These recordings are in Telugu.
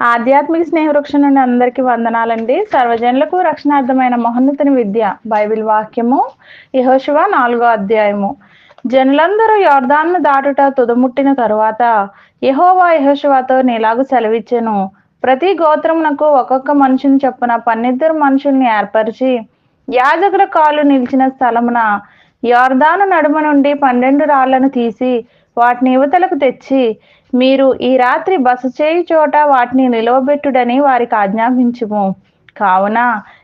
ఆధ్యాత్మిక స్నేహవృక్షం నుండి అందరికీ వందనాలండి. సర్వజనులకు రక్షణార్థమైన మహోన్నతని విద్య బైబిల్ వాక్యము యహోశివ నాలుగో అధ్యాయము. జనులందరూ యోర్దాన్ను దాటుట తుదముట్టిన తరువాత యహోవా యహోశివాతో నీలాగు సెలవిచ్చెను. ప్రతి గోత్రమునకు ఒక్కొక్క మనుషుని చొప్పున పన్నిద్దరు మనుషుల్ని ఏర్పరిచి యాజకుల కాలు నిలిచిన స్థలమున యోర్దాను నడుమ నుండి పన్నెండు రాళ్ళను తీసి వాటిని యువతలకు తెచ్చి మీరు ఈ రాత్రి బస చేయు చోట వాటిని నిలవబెట్టుడని వారికి ఆజ్ఞాపించుము. కావున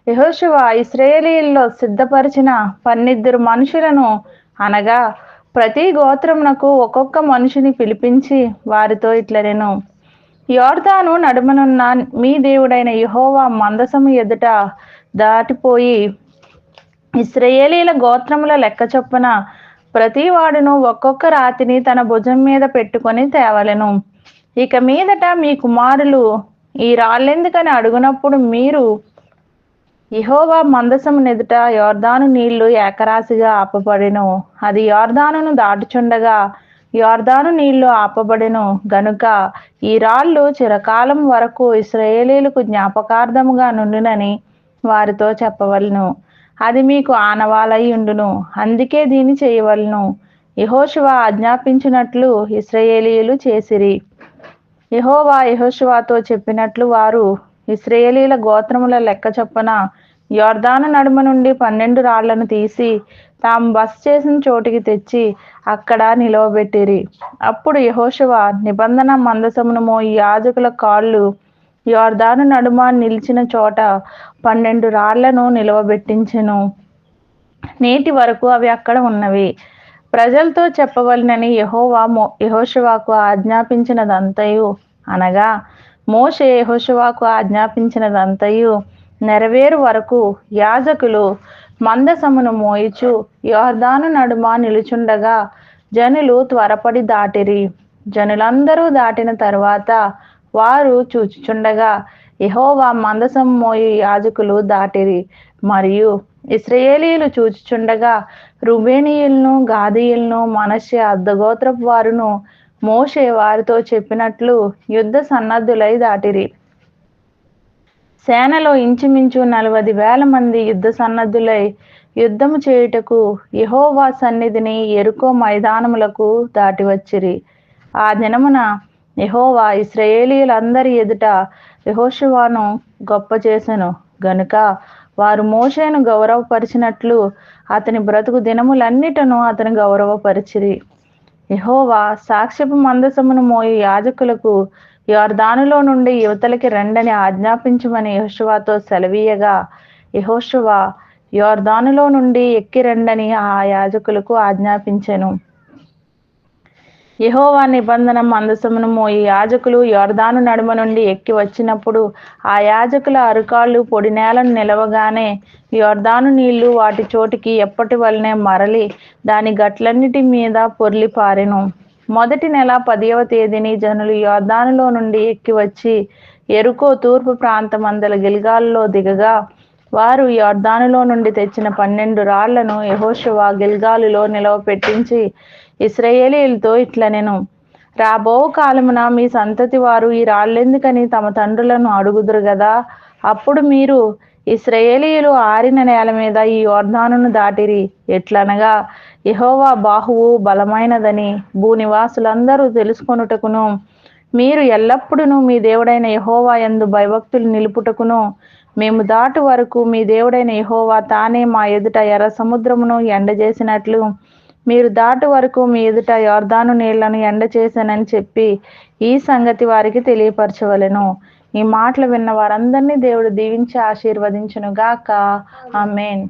యహోశువ ఇస్రాయేలీల్లో సిద్ధపరిచిన పన్నిద్దరు మనుషులను అనగా ప్రతి గోత్రమునకు ఒక్కొక్క మనిషిని పిలిపించి వారితో ఇట్ల నేను యోర్దాను నడుమనున్న మీ దేవుడైన యహోవా మందసము ఎదుట దాటిపోయి ఇస్రయేలీల గోత్రముల లెక్క చొప్పున ప్రతి వాడును ఒక్కొక్క రాతిని తన భుజం మీద పెట్టుకొని తేవలెను. ఇక మీదట మీ కుమారులు ఈ రాళ్ళెందుకని అడుగునప్పుడు మీరు ఇహోవా మందసం ఎదుట యోర్దాను నీళ్ళు ఏకరాశిగా ఆపబడెను. అది యోర్దానును దాటుచుండగా యోర్దాను నీళ్ళు ఆపబడెను. గనుక ఈ రాళ్ళు చిరకాలం వరకు ఇస్రాయేలీలకు జ్ఞాపకార్థముగా నుండునని వారితో చెప్పవలను. అది మీకు ఆనవాలై ఉండును. అందుకే దీన్ని చేయవలను. యహోశివ ఆజ్ఞాపించినట్లు ఇస్రయేలీలు చేసిరి. యహోవా యహోశివాతో చెప్పినట్లు వారు ఇస్రయేలీల గోత్రముల లెక్క చొప్పున యోర్దాను నడుమ నుండి పన్నెండు రాళ్ళను తీసి తాము బస చేసిన చోటికి తెచ్చి అక్కడ నిలవబెట్టిరి. అప్పుడు యహోశివ నిబంధన మందసమును మోయి యాజకుల కాళ్ళు యోర్దాను నడుమ నిలిచిన చోట పన్నెండు రాళ్ళను నిలవబెట్టించెను. నేటి వరకు అవి అక్కడ ఉన్నవి. ప్రజలతో చెప్పవలనని యహోవా మో యహోశివాకు ఆజ్ఞాపించినదంతయు అనగా మోషే యహోశివాకు ఆజ్ఞాపించినదంతయు నెరవేరు వరకు యాజకులు మందసమును మోయిచు యోర్దాను నడుమ నిలుచుండగా జనులు త్వరపడి దాటిరి. జనులందరూ దాటిన తరువాత వారు చూచుచుండగా యహోవా మందసం మోయి యాజకులు దాటిరి. మరియు ఇస్రయేలీలు చూచుచుండగా రుబేనియులను గాదీయులను మనస్య అర్ధగోత్రపు వారును మోషే వారితో చెప్పినట్లు యుద్ధ సన్నద్ధులై దాటిరి. సేనలో ఇంచుమించు నలభై వేల మంది యుద్ధ సన్నద్ధులై యుద్ధము చేయుటకు యహోవా సన్నిధిని ఎరుకో మైదానములకు దాటి వచ్చిరి ఆ దినమున యహోవా ఇస్రాయేలీలందరి ఎదుట యహోశివాను గొప్ప చేసెను. గనుక వారు మోషేను గౌరవపరిచినట్లు అతని బ్రతుకు దినములన్నిటను అతను గౌరవపరిచిరి. యహోవా సాక్ష్యపు మందసమును మోయి యాజకులకు యోర్దానులో నుండి యువతలకి రండని ఆజ్ఞాపించమని యహోశువాతో సెలవీయగా యహోశువ యోర్దానులో నుండి ఎక్కి రండని ఆ యాజకులకు ఆజ్ఞాపించెను. యహోవా నిబంధన మందసమును మోయి యాజకులు యోర్దాను నడుమ నుండి ఎక్కి వచ్చినప్పుడు ఆ యాజకుల అరుకాళ్ళు పొడి నేలను నిలవగానే యోర్దాను నీళ్ళు వాటి చోటికి ఎప్పటి వలనే మరలి దాని గట్లన్నిటి మీద పొర్లి పారెను. మొదటి నెల పదివ తేదీని జనులు యోర్దానులో నుండి ఎక్కి వచ్చి ఎరుకో తూర్పు ప్రాంతమందల గిల్గాల్లో దిగగా వారు యోర్దానులో నుండి తెచ్చిన పన్నెండు రాళ్ళను యహోషువా గిల్గాలులో నిలవ పెట్టించి ఇస్రయేలీలతో ఇట్లా నేను రాబో కాలమున మీ సంతతి వారు ఈ రాళ్ళెందుకని తమ తండ్రులను అడుగుదురు కదా అప్పుడు మీరు ఇస్రాయేలీయులు ఆరిన నేల మీద ఈ యోర్ధానును దాటిరి. ఎట్లనగా యహోవా బాహువు బలమైనదని భూనివాసులందరూ తెలుసుకొనుటకును. మీరు ఎల్లప్పుడూ మీ దేవుడైన యహోవా ఎందు భయభక్తులు నిలుపుటకును. మేము దాటు వరకు మీ దేవుడైన యహోవా తానే మా ఎదుట ఎర్ర సముద్రమును ఎండజేసినట్లు మీరు దాటు వరకు మీ ఎదుట యోర్దాను నీళ్ళను ఎండ చేశానని చెప్పి ఈ సంగతి వారికి తెలియపరచవలెను. ఈ మాటలు విన్న వారందరినీ దేవుడు దీవించి ఆశీర్వదించును గాక ఆమెన్.